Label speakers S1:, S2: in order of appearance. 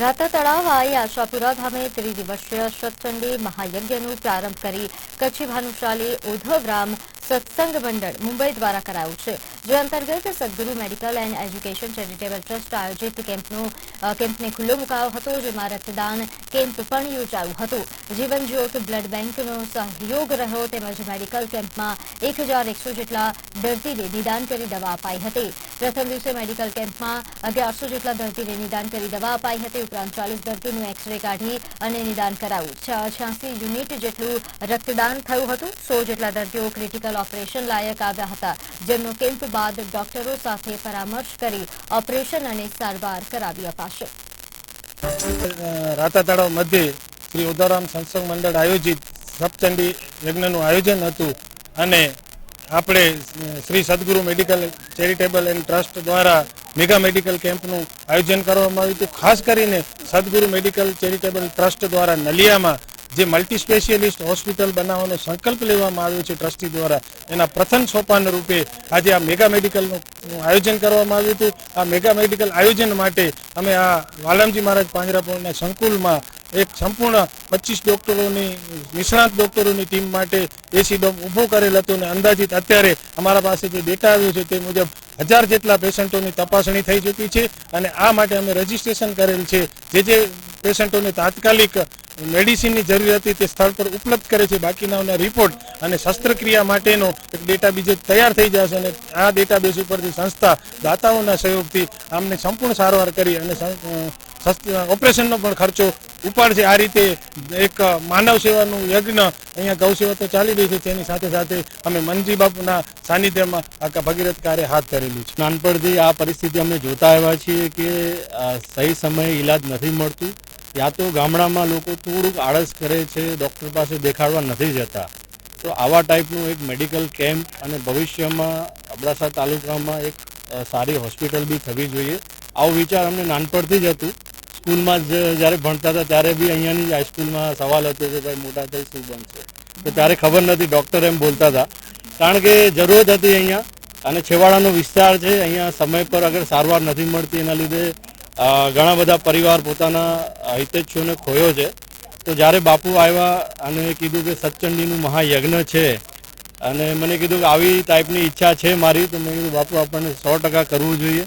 S1: રાતા તળાવ આઈ આશાપુરા ધામે ત્રિદિવસીય સત્સંડી મહાયજ્ઞનો પ્રારંભ કરી કચ્છી ભાનુશાલી ઉદ્ધવરામ સત્સંગ મંડળ મુંબઈ દ્વારા કરાયું છે. જે અંતર્ગત Sadguru medical and education charitable trust આયોજિત કેમ્પનો કેમ્પને ખુલ્લો મુકાયો હતો, જેમાં રક્તદાન કેમ્પ પણ યોજાયું હતું. જીવન જ્યોત બ્લડ બેંકનો સહયોગ રહ્યો તેમજ મેડિકલ કેમ્પમાં એક જેટલા દર્દીને નિદાન કરી દવા અપાઈ હતી. પ્રથમ દિવસે મેડિકલ કેમ્પમાં અગિયારસો જેટલા દર્દીને નિદાન કરી દવા અપાઈ હતી. ઉપરાંત ચાલીસ દર્દીનું એક્સરે કાઢી અને નિદાન કરાયું. છ્યાસી યુનિટ જેટલું રક્તદાન થયું હતું. સો જેટલા દર્દીઓ ક્રિટિકલ ઓપરેશન લાયક આવ્યા હતા. જેમનો કેમ્પ બાદ ડોક્ટરો સાથે પરામર્શ કરી ઓપરેશન અને સારવાર કરાવી અપાશે.
S2: રાતા તળાવ શ્રી ઉદારામ સત્સંગ મંડળ આયોજિત સપ્તચંડી યજ્ઞનું આયોજન હતું અને આપણે Shri Sadguru medical charitable and trust દ્વારા મેગા મેડિકલ કેમ્પનું આયોજન કરવામાં આવ્યું હતું. ખાસ કરીને સદગુરુ મેડિકલ ચેરિટેબલ ટ્રસ્ટ દ્વારા નલિયામાં જે મલ્ટી સ્પેશિયલિસ્ટ હોસ્પિટલ બનાવવાનો સંકલ્પ લેવામાં આવ્યો છે ટ્રસ્ટી દ્વારા, એના પ્રથમ સોપાન રૂપે આજે આ મેગા મેડિકલનું આયોજન કરવામાં આવ્યું હતું. આ મેગા મેડિકલ આયોજન માટે અમે આ વાલમજી મહારાજ પાંજરાપોળના સંકુલમાં એક સંપૂર્ણ પચીસ ડોક્ટરોની, નિષ્ણાત ડોક્ટરોની ટીમ માટે એસી ડોમ ઊભો કરેલ હતો અને અંદાજિત અત્યારે અમારા પાસે જે ડેટા આવ્યો છે તે મુજબ હજાર જેટલા પેશન્ટોની તપાસણી થઈ ચૂકી છે અને આ માટે અમે રજીસ્ટ્રેશન કરેલ છે. જે જે પેશન્ટોને તાત્કાલિક મેડિસિનની જરૂરિયાત તે સ્થળ પર ઉપલબ્ધ કરે છે. બાકીનાઓના રિપોર્ટ અને શસ્ત્રક્રિયા માટેનો એક ડેટા બીજે તૈયાર થઈ જશે અને આ ડેટાબેઝ ઉપરથી સંસ્થા દાતાઓના સહયોગથી આમને સંપૂર્ણ સારવાર કરી અને ઓપરેશનનો પણ ખર્ચો ઉપાડશે. આ રીતે એક માનવ સેવાનું યજ્ઞ અહીંયા ગૌ તો ચાલી રહી છે. તેની સાથે સાથે અમે મનજી બાપુના સાનિધ્યમાં આ ભગીરથ કાર્ય હાથ ધરેલું છે.
S3: નાનપણથી આ પરિસ્થિતિ અમે જોતા આવ્યા છીએ કે સહી સમયે ઈલાજ નથી મળતું. યા તો ગામડામાં લોકો થોડુંક આળસ કરે છે ડૉક્ટર પાસે દેખાડવા નથી જતા. તો આવા ટાઈપનું એક મેડિકલ કેમ્પ અને ભવિષ્યમાં અબડાસા તાલુકામાં એક સારી હોસ્પિટલ બી થવી જોઈએ. આવો વિચાર અમને નાનપણથી જ હતું. સ્કૂલમાં જ જ્યારે ભણતા હતા ત્યારે બી અહીંયાની જ હાઈસ્કૂલમાં સવાલ હતો કે ભાઈ મોટા થઈ શું બનશે? તો ત્યારે ખબર નથી ડૉક્ટર એમ બોલતા હતા. કારણ કે જરૂરત હતી અહીંયા અને છેવાડાનો વિસ્તાર છે, અહીંયા સમય પર અગર સારવાર નથી મળતી એના લીધે ઘણા બધા પરિવાર પોતાના હિતેચ્છુઓને ખોયો છે. તો જ્યારે બાપુ આવ્યા અને કીધું કે સત્ચંડીનું મહાયજ્ઞ છે અને મને કીધું કે આવી ટાઈપની ઈચ્છા છે મારી, તો મેં કીધું, બાપુ, આપણને સો ટકા કરવું જોઈએ.